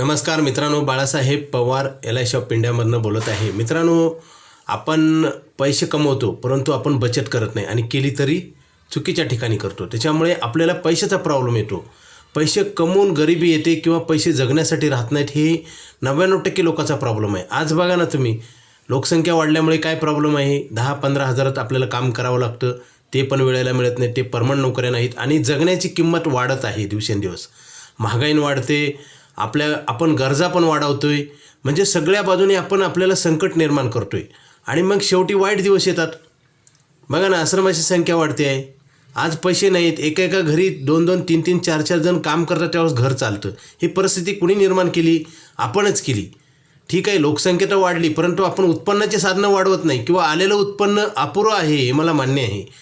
नमस्कार मित्रांनो Balasaheb Pawar L I shop इंडियामधनं बोलत आहे. मित्रांनो आपण पैसे कमवतो परंतु आपण बचत करत नाही आणि केली तरी चुकीच्या ठिकाणी करतो. त्याच्यामुळे आपल्याला पैशाचा प्रॉब्लेम येतो. पैसे कमवून गरिबी येते किंवा पैसे जगण्यासाठी राहत नाहीत हे नव्याण्णव टक्के लोकांचा प्रॉब्लेम आहे. आज बघा ना तुम्ही लोकसंख्या वाढल्यामुळे काय प्रॉब्लेम आहे? दहा पंधरा हजारात आपल्याला काम करावं लागतं. ते पण वेळेला मिळत नाही ते परमनंट नोकऱ्या नाहीत आणि जगण्याची किंमत वाढत आहे दिवसेंदिवस. महागाई वाढते आपल्या आपण गरजा पण वाढवतोय. म्हणजे सगळ्या बाजूने आपण आपल्याला संकट निर्माण करतोय. आणि मग शेवटी वाईट दिवस येतात. बघा ना आश्रमाची संख्या वाढते आहे. आज पैसे नाहीत. एका एका घरी दोन दोन तीन तीन चार चार जण काम करतात त्यावेळेस घर चालतं. ही परिस्थिती कुणी निर्माण केली? आपणच केली. ठीक आहे लोकसंख्या तर वाढली परंतु आपण उत्पन्नाची साधनं वाढवत नाही किंवा आलेलं उत्पन्न अपुरं आहे हे मला मान्य आहे.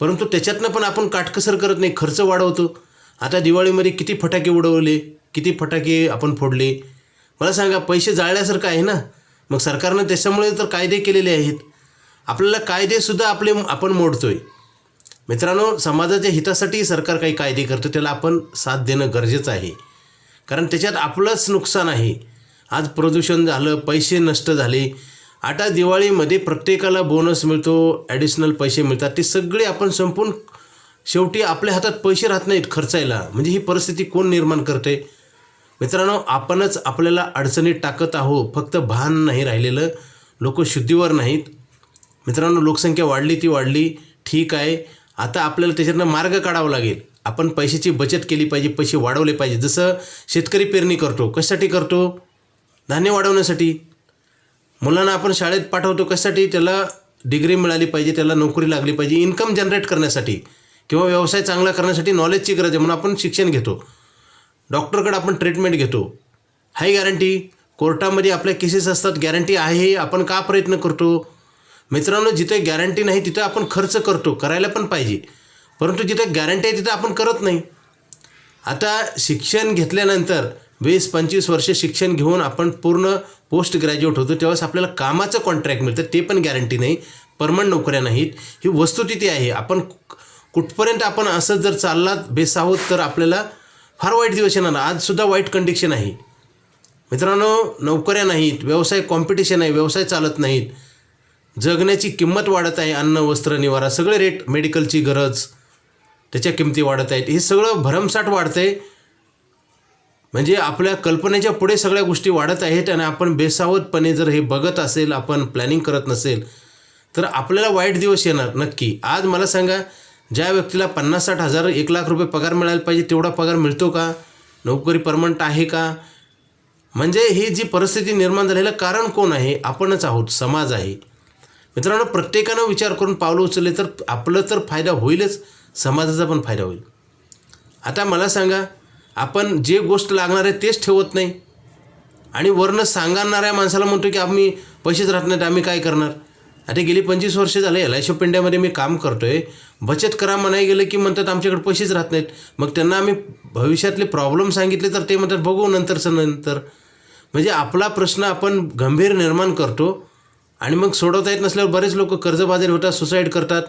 परंतु त्याच्यातनं पण आपण काटकसर करत नाही खर्च वाढवतो. आता दिवाळीमध्ये किती फटाके उडवले? किती फटाके आपण फोडले? मला सांगा पैसे जाळल्यासारखं आहे ना? मग सरकारनं त्याच्यामुळे तर कायदे केलेले आहेत. आपल्याला कायदेसुद्धा आपले आपण मोडतोय. मित्रांनो समाजाच्या हितासाठी सरकार काही कायदे करतं त्याला आपण साथ देणं गरजेचं आहे. कारण त्याच्यात आपलंच नुकसान आहे. आज प्रदूषण झालं पैसे नष्ट झाले. आता दिवाळीमध्ये प्रत्येकाला बोनस मिळतो ॲडिशनल पैसे मिळतात. ते सगळे आपण संपून शेवटी आपल्या हातात पैसे राहत नाहीत खर्चायला. म्हणजे ही परिस्थिती कोण निर्माण करते? मित्रांनो आपणच आपल्याला अडचणीत टाकत आहो फक्त भान नाही राहिलेलं. लोक शुद्धीवर नाहीत. मित्रांनो लोकसंख्या वाढली ती वाढली. ठीक आहे. आता आपल्याला त्याच्यातनं मार्ग काढावा लागेल. आपण पैशाची बचत केली पाहिजे पैसे वाढवले पाहिजे. जसं शेतकरी पेरणी करतो कशासाठी करतो? धान्य वाढवण्यासाठी. मुलांना आपण शाळेत पाठवतो कशासाठी? त्याला डिग्री मिळाली पाहिजे त्याला नोकरी लागली पाहिजे. इन्कम जनरेट करण्यासाठी किंवा व्यवसाय चांगला करण्यासाठी नॉलेजची गरज आहे. म्हणून आपण शिक्षण घेतो. डॉक्टरकडे आपण ट्रीटमेंट घेतो. हाय गॅरंटी कोर्टामध्ये आपल्या केसेस असतात गॅरंटी आहे आपण का प्रयत्न करतो? मित्रांनो जिथे गॅरंटी नाही तिथं आपण खर्च करतो करायला पण पाहिजे. परंतु जिथे गॅरंटी आहे तिथं आपण करत नाही. आता शिक्षण घेतल्यानंतर वीस पंचवीस वर्ष शिक्षण घेऊन आपण पूर्ण पोस्ट ग्रॅज्युएट होतो तेव्हाच आपल्याला कामाचं कॉन्ट्रॅक्ट मिळतं ते पण गॅरंटी नाही. परमनंट नोकऱ्या नाहीत. ही वस्तुस्थिती आहे. आपण कुठपर्यंत आपण असं जर चाललात बेसावत तर आपल्याला फार वाईट दिवस येणार आजसुद्धा वाईट कंडिशन आहे. मित्रांनो नोकऱ्या नाहीत व्यवसाय कॉम्पिटिशन आहे व्यवसाय चालत नाहीत. जगण्याची किंमत वाढत आहे अन्न वस्त्र निवारा सगळे रेट मेडिकलची गरज त्याच्या किमती वाढत आहेत. हे सगळं भरमसाठ वाढतं आहे म्हणजे आपल्या कल्पनेच्या पुढे सगळ्या गोष्टी वाढत आहेत आणि आपण बेसावतपणे जर हे बघत असेल आपण प्लॅनिंग करत नसेल तर आपल्याला वाईट दिवस येणार नक्की. आज मला सांगा ज्या व्यक्तीला पन्नास साठ हजार एक लाख रुपये पगार मिळायला पाहिजे तेवढा पगार मिळतो का? नोकरी परमनंट आहे का? म्हणजे ही जी परिस्थिती निर्माण झालेलं कारण कोण आहे? आपणच आहोत समाज आहे. मित्रांनो प्रत्येकानं विचार करून पावलं उचलले तर आपलं तर फायदा होईलच समाजाचा पण फायदा होईल. आता मला सांगा आपण जे गोष्ट लागणार आहे तेच ठेवत नाही. आणि वरनं सांगणाऱ्या माणसाला म्हणतो की आम्ही पैसेच राहत नाहीत आम्ही काय करणार? आता गेली पंचवीस वर्ष झाले एल आय सी इंडियामध्ये मी काम करतो आहे बचत करा म्हणाय गेलं की म्हणतात आमच्याकडे पैसेच राहत नाहीत. मग त्यांना आम्ही भविष्यातले प्रॉब्लेम सांगितले तर ते म्हणतात बघू नंतरचं नंतर. म्हणजे आपला प्रश्न आपण गंभीर निर्माण करतो आणि मग सोडवता येत नसल्यावर बरेच लोक कर्जबाजारी होतात सुसाईड करतात.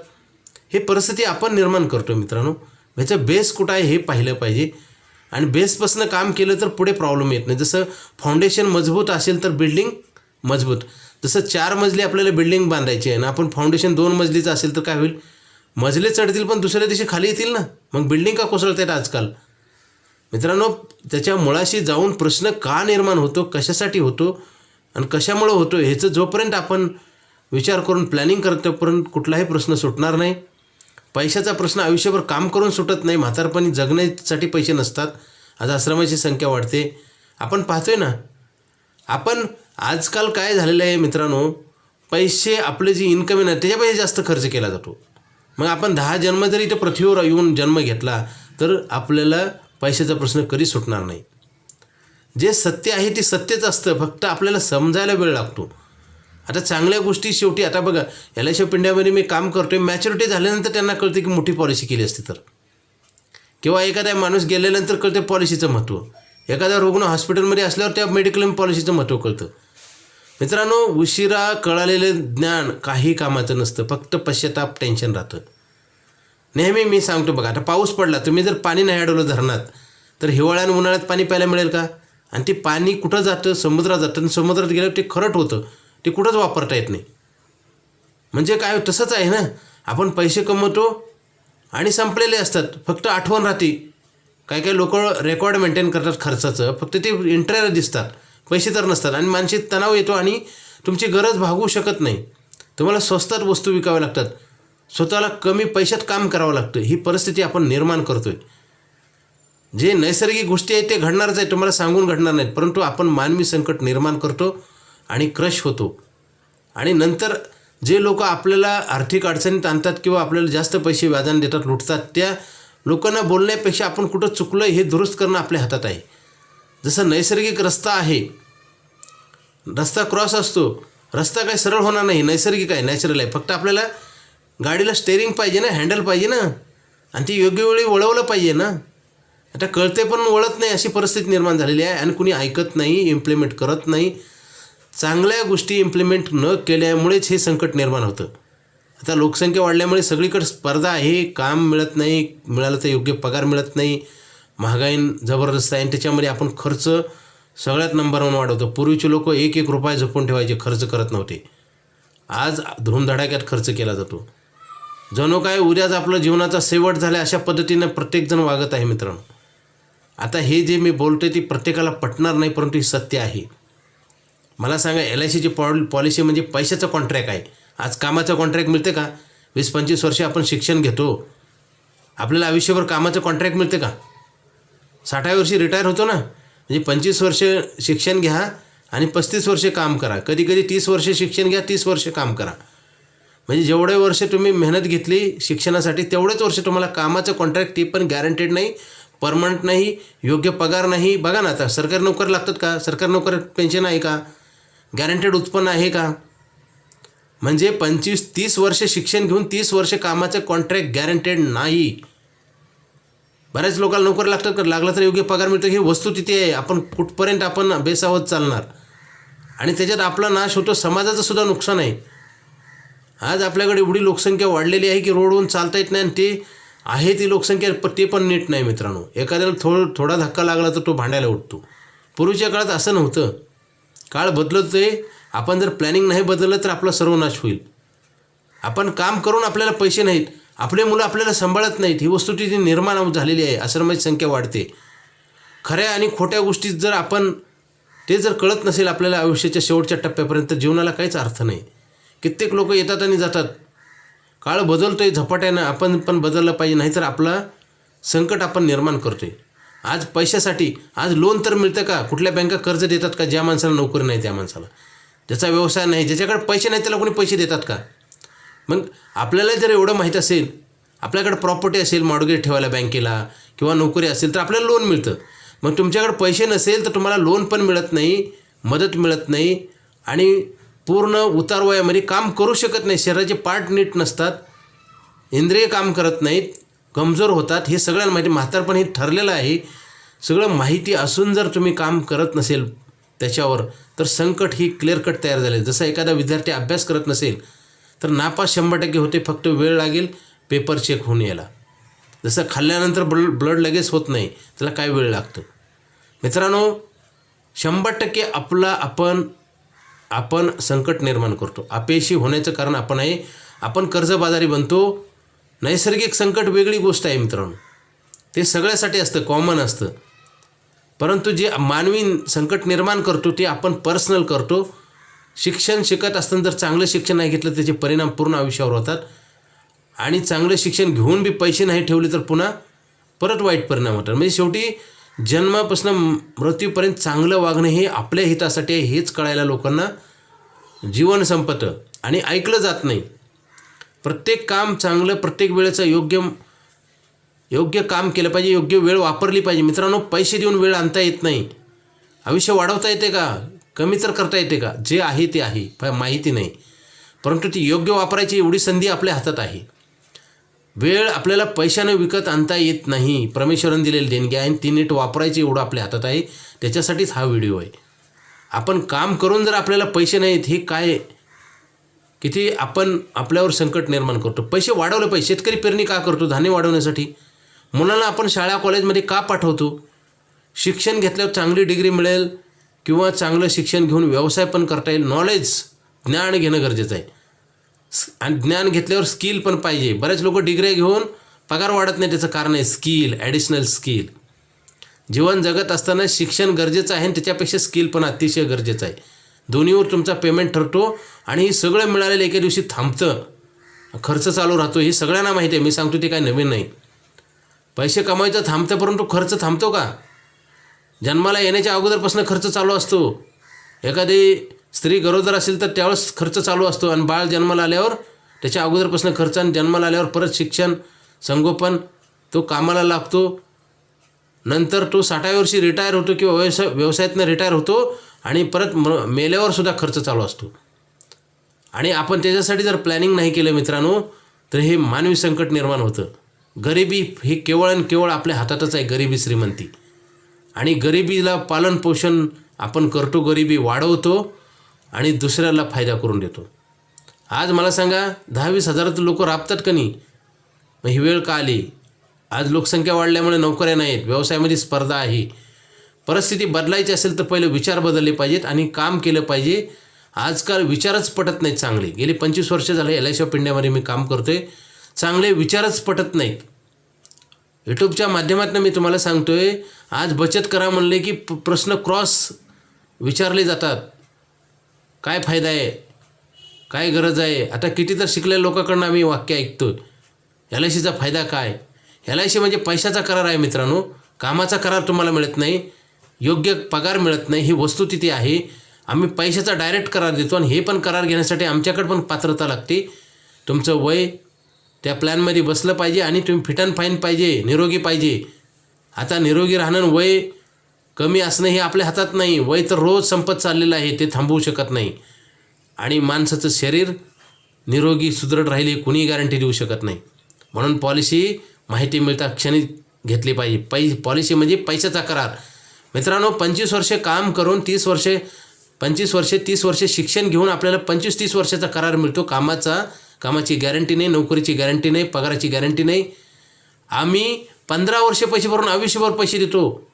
हे परिस्थिती आपण निर्माण करतो मित्रांनो. ह्याचं बेस कुठं आहे हे पाहिलं पाहिजे. आणि बेसपासून काम केलं तर पुढे प्रॉब्लेम येत नाही. जसं फाउंडेशन मजबूत असेल तर बिल्डिंग मजबूत. जसं चार मजली आपल्याला बिल्डिंग बांधायची आहे ना आपण फाउंडेशन दोन मजलीचं असेल तर काय होईल? मजले चढतील पण दुसऱ्या दिवशी खाली येतील ना. मग बिल्डिंग का कोसळत आहेत आजकाल? मित्रांनो त्याच्या मुळाशी जाऊन प्रश्न का निर्माण होतो कशासाठी होतो आणि कशामुळं होतो ह्याचं जोपर्यंत आपण विचार करून प्लॅनिंग करतोपर्यंत कुठलाही प्रश्न सुटणार नाही. पैशाचा प्रश्न आयुष्यभर काम करून सुटत नाही. म्हातारपणी जगण्यासाठी पैसे नसतात. आज आश्रमाची संख्या वाढते. आपण पाहतोय ना आपण आजकाल काय झालेलं आहे मित्रांनो पैसे आपले जी इन्कम आहे ना त्याच्यापेक्षा जास्त खर्च केला जातो. मग आपण दहा जन्म जरी इथं पृथ्वीवर येऊन जन्म घेतला तर आपल्याला पैशाचा प्रश्न कधी सुटणार नाही. जे सत्य आहे ते सत्यच असतं फक्त आपल्याला समजायला वेळ लागतो. आता चांगल्या गोष्टी शेवटी आता बघा एल आय शॉप इंडियामध्ये मी काम करतो आहे मॅच्युरिटी झाल्यानंतर त्यांना कळते की मोठी पॉलिसी केली असती तर. किंवा एखादा माणूस गेल्यानंतर कळते पॉलिसीचं महत्त्व एखादा रुग्ण हॉस्पिटलमध्ये असल्यावर त्या मेडिक्लेम पॉलिसीचं महत्त्व कळतं. मित्रांनो उशिरा कळालेलं ज्ञान काही कामाचं नसतं. फक्त पश्चाताप टेन्शन राहतं. नेहमी मी सांगतो बघा आता पाऊस पडला तुम्ही जर पाणी नाही अडवलं धरणात तर हिवाळ्या आणि उन्हाळ्यात पाणी प्यायला मिळेल का? आणि ते पाणी कुठं जातं? समुद्रात जातं. आणि समुद्रात गेल्यावर ते खरट होतं ते कुठंच वापरता येत नाही. म्हणजे काय हो, तसंच आहे ना? आपण पैसे कमवतो आणि संपलेले असतात. फक्त आठवण राहते. काही काही लोक रेकॉर्ड मेंटेन करतात खर्चाचं. फक्त ते इंटरेस्ट दिसतात. पैसे तर नसतात आणि मानसिक तणाव येतो आणि तुमची गरज भागवू शकत नाही. तुम्हाला स्वस्तात वस्तू विकाव्या लागतात. स्वतःला कमी पैशात काम करावं लागतं. ही परिस्थिती आपण निर्माण करतोय. जे नैसर्गिक गोष्टी आहेत ते घडणारच आहे तुम्हाला सांगून घडणार नाहीत. परंतु आपण मानवी संकट निर्माण करतो आणि क्रश होतो. आणि नंतर जे लोक आपल्याला आर्थिक अडचणीत आणतात किंवा आपल्याला जास्त पैसे व्याजाने देतात लुटतात त्या लोकांना बोलण्यापेक्षा आपण कुठं चुकलं हे दुरुस्त करणं आपल्या हातात आहे. जसं नैसर्गिक रस्ता आहे रस्ता क्रॉस असतो. रस्ता काही सरळ होणार नाही नैसर्गिक आहे नॅचरल आहे. फक्त आपल्याला गाडीला स्टेअरिंग पाहिजे ना हँडल पाहिजे ना. आणि ती योग्य वेळी वळवलं पाहिजे ना. आता कळते पण वळत नाही अशी परिस्थिती निर्माण झालेली आहे आणि कुणी ऐकत नाही इम्प्लिमेंट करत नाही. चांगल्या गोष्टी इम्प्लिमेंट न केल्यामुळेच हे संकट निर्माण होतं. आता लोकसंख्या वाढल्यामुळे सगळीकडे स्पर्धा आहे काम मिळत नाही मिळालं तर योग्य पगार मिळत नाही. महागाई जबरदस्त आहे आणि त्याच्यामध्ये आपण खर्च सगळ्यात नंबर वन वाढवतो. पूर्वीचे लोक एक एक रुपये जपून ठेवायचे खर्च करत नव्हते. आज धूमधडाक्यात खर्च केला जातो. जणू काय उद्याच आपलं जीवनाचा शेवट झाला अशा पद्धतीनं प्रत्येकजण वागत आहे मित्रांनो. आता हे जे मी बोलतोय ती प्रत्येकाला पटणार नाही परंतु ही सत्य आहे. मला सांगा एल आय सीची पॉल पॉलिसी म्हणजे पैशाचं कॉन्ट्रॅक्ट आहे. आज कामाचं कॉन्ट्रॅक्ट मिळते का? वीस पंचवीस वर्षे आपण शिक्षण घेतो. आपल्याला आयुष्यभर कामाचं कॉन्ट्रॅक्ट मिळते का? साठाव्या वर्षी रिटायर होतो ना? म्हणजे पंचवीस वर्ष शिक्षण घ्या आणि पस्तीस वर्षे काम करा. कधी कधी तीस वर्षे शिक्षण घ्या तीस वर्षे काम करा. म्हणजे जेवढे वर्ष तुम्ही मेहनत घेतली शिक्षणासाठी तेवढेच वर्ष तुम्हाला कामाचं कॉन्ट्रॅक्ट ती पण गॅरंटेड नाही परमनंट नाही योग्य पगार नाही. बघा ना आता सरकारी नोकरी लागतात का? सरकारी नोकर पेन्शन आहे का? गॅरंटेड उत्पन्न आहे का? म्हणजे पंचवीस तीस वर्ष शिक्षण घेऊन तीस वर्ष कामाचं कॉन्ट्रॅक्ट गॅरंटेड नाही. बऱ्याच लोकांना नोकरी लागतात का? लागला तर योग्य पगार मिळतो. ही वस्तू तिथे आहे. आपण कुठपर्यंत आपण बेसावत चालणार? आणि त्याच्यात आपला नाश होतो. समाजाचं सुद्धा नुकसान आहे. आज आपल्याकडे एवढी लोकसंख्या वाढलेली आहे की रोडवरून चालता येत नाही आणि ते आहे ती लोकसंख्या ते पण नीट नाही मित्रांनो. एखाद्याला थोड थोडा धक्का लागला तर तो भांडायला उठतो. पूर्वीच्या काळात असं नव्हतं. काळ बदलत आहे आपण जर प्लॅनिंग नाही बदललं तर आपला सर्वनाश होईल. आपण काम करून आपल्याला पैसे नाहीत. आपले मुलं आपल्याला सांभाळत नाहीत. ही वस्तू तिथे निर्माण झालेली आहे. आश्रमाची संख्या वाढते. खऱ्या आणि खोट्या गोष्टीत जर आपण ते जर कळत नसेल आपल्याला आयुष्याच्या शेवटच्या टप्प्यापर्यंत जीवनाला काहीच अर्थ नाही. कित्येक लोक येतात आणि जातात. काळ बदलतो आहे झपाट्यानं आपण पण बदललं पाहिजे नाहीतर आपला संकट आपण निर्माण करतो आहे आज पैशासाठी आज लोन तर मिळतं का? कुठल्या बँका कर्ज देतात का? ज्या माणसाला नोकरी नाही त्या माणसाला. ज्याचा व्यवसाय नाही ज्याच्याकडे पैसे नाही त्याला कोणी पैसे देतात का? मग आपल्याला जर एवढं माहीत असेल आपल्याकडे प्रॉपर्टी असेल मॉडगेज ठेवायला बँकेला किंवा नोकरी असेल तर आपल्याला लोन मिळतं. मग तुमच्याकडे पैसे नसेल तर तुम्हाला लोन पण मिळत नाही मदत मिळत नाही आणि पूर्ण उतारवयामध्ये काम करू शकत नाही. शरीराचे पार्ट नीट नसतात इंद्रिय काम करत नाहीत कमजोर होतात. हे सगळ्यांना माहिती म्हातारपण हे ठरलेलं आहे. सगळं माहिती असून जर तुम्ही काम करत नसेल त्याच्यावर तर संकट ही क्लिअर कट तयार झाले जसं एखादा विद्यार्थी अभ्यास करत नसेल तर नापास शंभर टक्के होते फक्त वेळ लागेल पेपर चेक होऊन यायला. जसं खाल्ल्यानंतर ब्ल ब्लड लगेच होत नाही त्याला काय वेळ लागतो? मित्रांनो शंभर टक्के आपला आपण आपण संकट निर्माण करतो. अपयशी होण्याचं कारण आपण आहे आपण कर्जबाजारी बनतो. नैसर्गिक संकट वेगळी गोष्ट आहे मित्रांनो. ते सगळ्यासाठी असतं कॉमन असतं. परंतु जे मानवी संकट निर्माण करतो ते आपण पर्सनल करतो. शिक्षण शिकत असताना जर चांगलं शिक्षण नाही घेतलं त्याचे परिणाम पूर्ण आयुष्यावर होतात. आणि चांगलं शिक्षण घेऊन बी पैसे नाही ठेवले तर पुन्हा परत वाईट परिणाम होतात. म्हणजे शेवटी जन्मापासून मृत्यूपर्यंत चांगलं वागणं हे आपल्या हितासाठी आहे हेच कळायला लोकांना जीवन संपतं. आणि ऐकलं जात नाही. प्रत्येक काम चांगलं प्रत्येक वेळेचं योग्य योग्य काम केलं पाहिजे योग्य वेळ वापरली पाहिजे. मित्रांनो पैसे देऊन वेळ आणता येत नाही. आयुष्य वाढवता येते का? कमी तर करता येते का? जे आहे ते आहे प- माहिती नाही. परंतु ती योग्य वापरायची एवढी संधी आपल्या हातात आहे. वेळ आपल्याला पैशाने विकत आणता येत नाही. परमेश्वरन दिलेली देणगी आहे आणि ती नीट वापरायची एवढं आपल्या हातात आहे. त्याच्यासाठीच हा व्हिडिओ आहे. आपण काम करून जर आपल्याला पैसे नाहीत हे काय? किती आपण आपल्यावर संकट निर्माण करतो. पैसे वाढवले पाहिजे. शेतकरी पेरणी का करतो? धान्य वाढवण्यासाठी. मुलांना आपण शाळा कॉलेजमध्ये का पाठवतो? शिक्षण घेतल्यावर चांगली डिग्री मिळेल. किंवा चांगलं शिक्षण घेऊन व्यवसाय पण करता येईल. नॉलेज ज्ञान घेणं गरजेचं आहे. आणि ज्ञान घेतल्यावर स्किल पण पाहिजे. बरेच लोक डिग्री घेऊन पगार वाढत नाही त्याचं कारण आहे स्किल ॲडिशनल स्किल जीवन जगत असताना शिक्षण गरजेचं आहे आणि त्याच्यापेक्षा स्किल पण अतिशय गरजेचं आहे. दोन्हीवर तुमचा पेमेंट ठरतो आणि हे सगळं मिळालेलं एका दिवशी थांबतं. खर्च चालू राहतो. हे सगळ्यांना माहिती आहे. मी सांगतो ते काय नवीन नाही. पैसे कमावायचं थांबतं परंतु खर्च थांबतो का? जन्माला येण्याच्या अगोदरपासून खर्च चालू असतो. एखादी स्त्री गरोदर असेल तर त्यावेळेस खर्च चालू असतो आणि बाळ जन्माला आल्यावर त्याच्या अगोदरपासून खर्च आणि जन्माला आल्यावर परत शिक्षण संगोपन तो कामाला लागतो. नंतर तो साठाव्या वर्षी रिटायर होतो किंवा व्यवसाय व्यवसायातनं रिटायर होतो आणि परत म मेल्यावर सुद्धा खर्च चालू असतो. आणि आपण त्याच्यासाठी जर प्लॅनिंग नाही केलं मित्रांनो तर हे मानवी संकट निर्माण होतं. गरिबी हे केवळ आणि केवळ आपल्या हातातच आहे गरिबी श्रीमंती. आणि गरिबीला पालनपोषण आपण करतो गरिबी वाढवतो आणि दुसऱ्याला फायदा करून देतो. आज मला सांगा दहा वीस हजारात लोक राबतात का नाही? मग ही वेळ का आली? आज लोकसंख्या वाढल्यामुळे नोकऱ्या नाहीत व्यवसायामध्ये स्पर्धा आहे. परिस्थिती बदलायची असेल तर पहिले विचार बदलले पाहिजेत आणि काम केलं पाहिजे. आजकाल विचारच पटत नाहीत चांगले. गेली पंचवीस वर्ष झाले एल आय सी ऑफ इंडियामध्ये मी काम करतो आहे चांगले विचारच पटत नाहीत. यूट्यूबच्या माध्यमातून मी तुम्हाला सांगतोय आज बचत करा म्हणले की प्रश्न क्रॉस विचारले जातात. काय फायदा आहे? काय गरज आहे? आता किती तर शिकलेल्या लोकांकडनं आम्ही वाक्य ऐकतो. एल आय सीचा फायदा काय? एल आय सी म्हणजे पैशाचा करार आहे मित्रांनो. कामाचा करार तुम्हाला मिळत नाही. योग्य पगार मिळत नाही. ही वस्तू तिथे आहे. आम्ही पैशाचा डायरेक्ट करार देतो आणि हे पण करार घेण्यासाठी आमच्याकडे पण पात्रता लागते. तुमचं वय त्या प्लॅनमध्ये बसलं पाहिजे आणि तुम्ही फिट अँड फाईन पाहिजे निरोगी पाहिजे. आता निरोगी राहणं वय कमी असणं हे आपल्या हातात नाही. वय तर रोज संपत चाललेलं आहे ते थांबवू शकत नाही. आणि माणसाचं शरीर निरोगी सुदृढ राहिले कुणीही गॅरंटी देऊ शकत नाही. म्हणून पॉलिसी माहिती मिळता क्षणी घेतली पाहिजे. पै पॉलिसी म्हणजे पैशाचा करार. मित्रांनो पंचवीस वर्षे काम करून तीस वर्षे पंचवीस वर्षे तीस वर्षे शिक्षण घेऊन आपल्याला पंचवीस तीस वर्षाचा करार मिळतो. कामाचा कामाची गॅरंटी नाही नोकरीची गॅरंटी नाही पगाराची गॅरंटी नाही. आम्ही पंधरा वर्षे पैसे भरून आयुष्यभर पैसे देतो.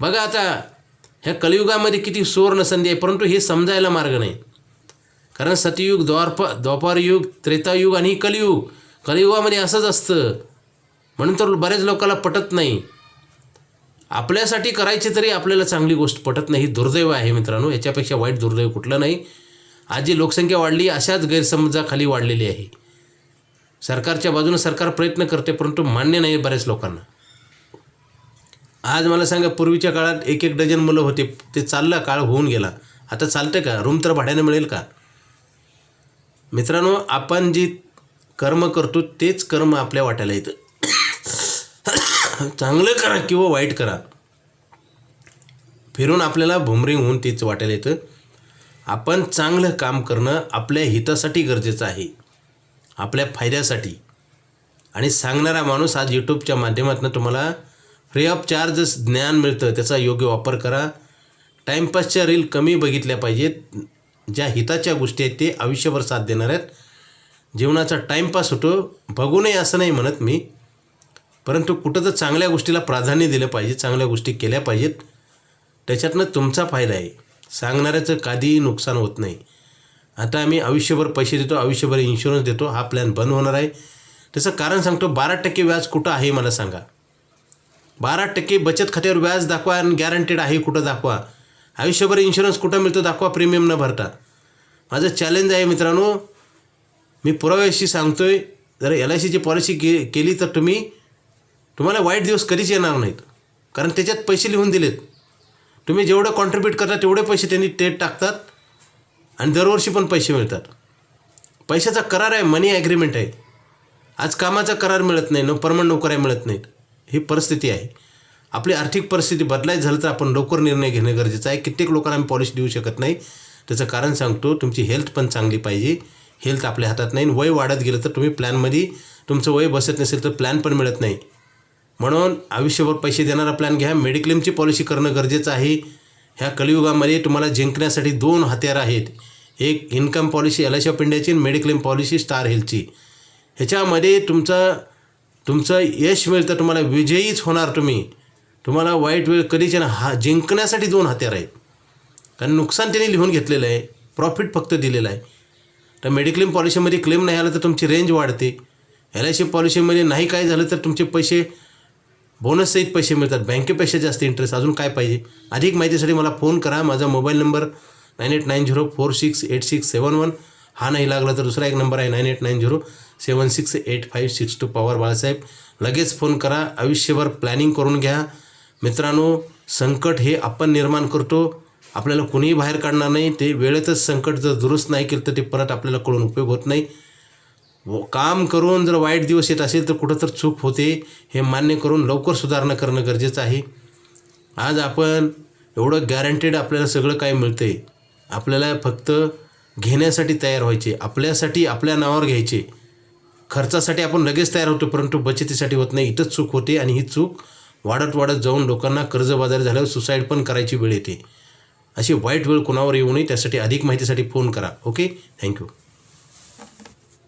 बघा आता ह्या कलियुगामध्ये किती सुवर्ण संधी आहे परंतु हे समजायला मार्ग नाही. कारण सतयुग द्वारप द्वापारयुग त्रेतायुग आणि कलियुग कलियुगामध्ये असंच असतं. म्हणून तर बऱ्याच लोकांना पटत नाही. आपल्यासाठी करायची तरी आपल्याला चांगली गोष्ट पटत नाही. दुर्दैव आहे मित्रांनो. याच्यापेक्षा वाईट दुर्दैव कुठलं नाही. आज जी लोकसंख्या वाढली अशाच गैरसमजाखाली वाढलेली आहे. सरकारच्या बाजूनं सरकार प्रयत्न करते परंतु मान्य नाही बऱ्याच लोकांना. आज मला सांगा पूर्वीच्या काळात एक एक डझन मुलं होते ते चालला काळ होऊन गेला. आता चालतं का? रूम तर भाड्यानं मिळेल का? मित्रांनो आपण जी कर्म करतो तेच कर्म आपल्या वाट्याला येतं. चांगलं करा किंवा वाईट करा. फिरून आपल्याला भुमरिंग होऊन तेच वाटायला येतं. आपण चांगलं काम करणं आपल्या हितासाठी गरजेचं आहे. आपल्या फायद्यासाठी. आणि सांगणारा माणूस आज यूट्यूबच्या माध्यमातून तुम्हाला फ्री ऑफ चार्ज ज्ञान मिळतं. त्याचा योग्य वापर करा. टाईमपासच्या रील कमी बघितल्या पाहिजेत. ज्या हिताच्या गोष्टी आहेत ते आयुष्यभर साथ देणार आहेत. जीवनाचा टाईमपास होतो. बघू नये असं नाही म्हणत मी. परंतु कुठं तर चांगल्या गोष्टीला प्राधान्य दिलं पाहिजे चांगल्या गोष्टी केल्या पाहिजेत. त्याच्यातनं तुमचा फायदा आहे. सांगणाऱ्याचं कधीही नुकसान होत नाही. आता आम्ही आयुष्यभर पैसे देतो आयुष्यभर इन्शुरन्स देतो हा प्लॅन बंद होणार आहे. त्याचं कारण सांगतो बारा टक्के व्याज कुठं आहे मला सांगा. बारा टक्के बचत खात्यावर व्याज दाखवा आणि गॅरंटेड आहे कुठं दाखवा. आयुष्यभर इन्शुरन्स कुठं मिळतो दाखवा प्रीमियम न भरता. माझं चॅलेंज आहे मित्रांनो मी पुराव्याशी सांगतो आहे जर एल आय सीची पॉलिसी के केली तर तुम्ही तुम्हाला वाईट दिवस कधीच येणार नाहीत. कारण त्याच्यात पैसे लिहून दिलेत. तुम्ही जेवढं कॉन्ट्रीब्यूट करता तेवढे पैसे त्यांनी ते टाकतात आणि दरवर्षी पण पैसे मिळतात. पैशाचा करार आहे मनी ॲग्रीमेंट आहे. आज कामाचा करार मिळत नाही न परमनंट नोकऱ्या मिळत नाहीत. ही परिस्थिती आहे. आपली आर्थिक परिस्थिती बदलायची झालं तर आपण लवकर निर्णय घेणं गरजेचं आहे. कित्येक लोकांना आम्ही पॉलिसी देऊ शकत नाही. त्याचं कारण सांगतो तुमची हेल्थ पण चांगली पाहिजे. हेल्थ आपल्या हातात नाही. वय वाढत गेलं तर तुम्ही प्लॅनमध्ये तुमचं वय बसत नसेल तर प्लॅन पण मिळत नाही. म्हणून आयुष्यभर पैसे देणारा प्लॅन घ्या. मेडिक्लेमची पॉलिसी करणं गरजेचं आहे. ह्या कलियुगामध्ये तुम्हाला जिंकण्यासाठी दोन हत्यार आहेत. एक income policy L I C of इंडियाची आणि मेडिक्लेम पॉलिसी स्टार हेल्थची ह्याच्यामध्ये तुमचं तुमचं यश मिळतं तुम्हाला विजयीच होणार तुम्ही. तुम्हाला वाईट वेळ कधीच ना हा जिंकण्यासाठी दोन हत्यार आहेत. कारण नुकसान त्यांनी लिहून घेतलेलं आहे. प्रॉफिट फक्त दिलेलं आहे. तर मेडिक्लेम पॉलिसीमध्ये क्लेम नाही आला तर तुमची रेंज वाढते. एल आय सी पॉलिसीमध्ये नाही काय झालं तर तुमचे पैसे बोनससहित पैसे मिळतात. बँकेपेक्षा जास्त इंटरेस्ट अजून काय पाहिजे? अधिक माहितीसाठी मला फोन करा. माझा mobile number nine eight nine zero four six eight six seven one हा नाही लागला तर दुसरा एक नंबर आहे nine eight nine zero seven six eight five six two Pawar Balasaheb. लगेच फोन करा. आयुष्यभर प्लॅनिंग करून घ्या. मित्रांनो संकट हे आपण निर्माण करतो. आपल्याला कुणीही बाहेर काढणार नाही. ते वेळेतच संकट जर दुरुस्त नाही केलं तर ते परत आपल्याला कळून उपयोग होत नाही. काम करून जर वाईट दिवस येत असेल तर कुठं तर चूक होते हे मान्य करून लवकर सुधारणा करणं गरजेचं आहे. आज आपण एवढं गॅरंटेड आपल्याला सगळं काय मिळतं आहे आपल्याला फक्त घेण्यासाठी तयार व्हायचे आपल्यासाठी आपल्या नावावर घ्यायचे. खर्चासाठी आपण लगेच तयार होतो परंतु बचतीसाठी होत नाही. इथंच चूक होते आणि ही चूक वाढत वाढत जाऊन लोकांना कर्जबाजारी झाल्यावर सुसाईड पण करायची वेळ येते. अशी वाईट वेळ कोणावर येऊ नये त्यासाठी अधिक माहितीसाठी फोन करा. ओके? Thank you.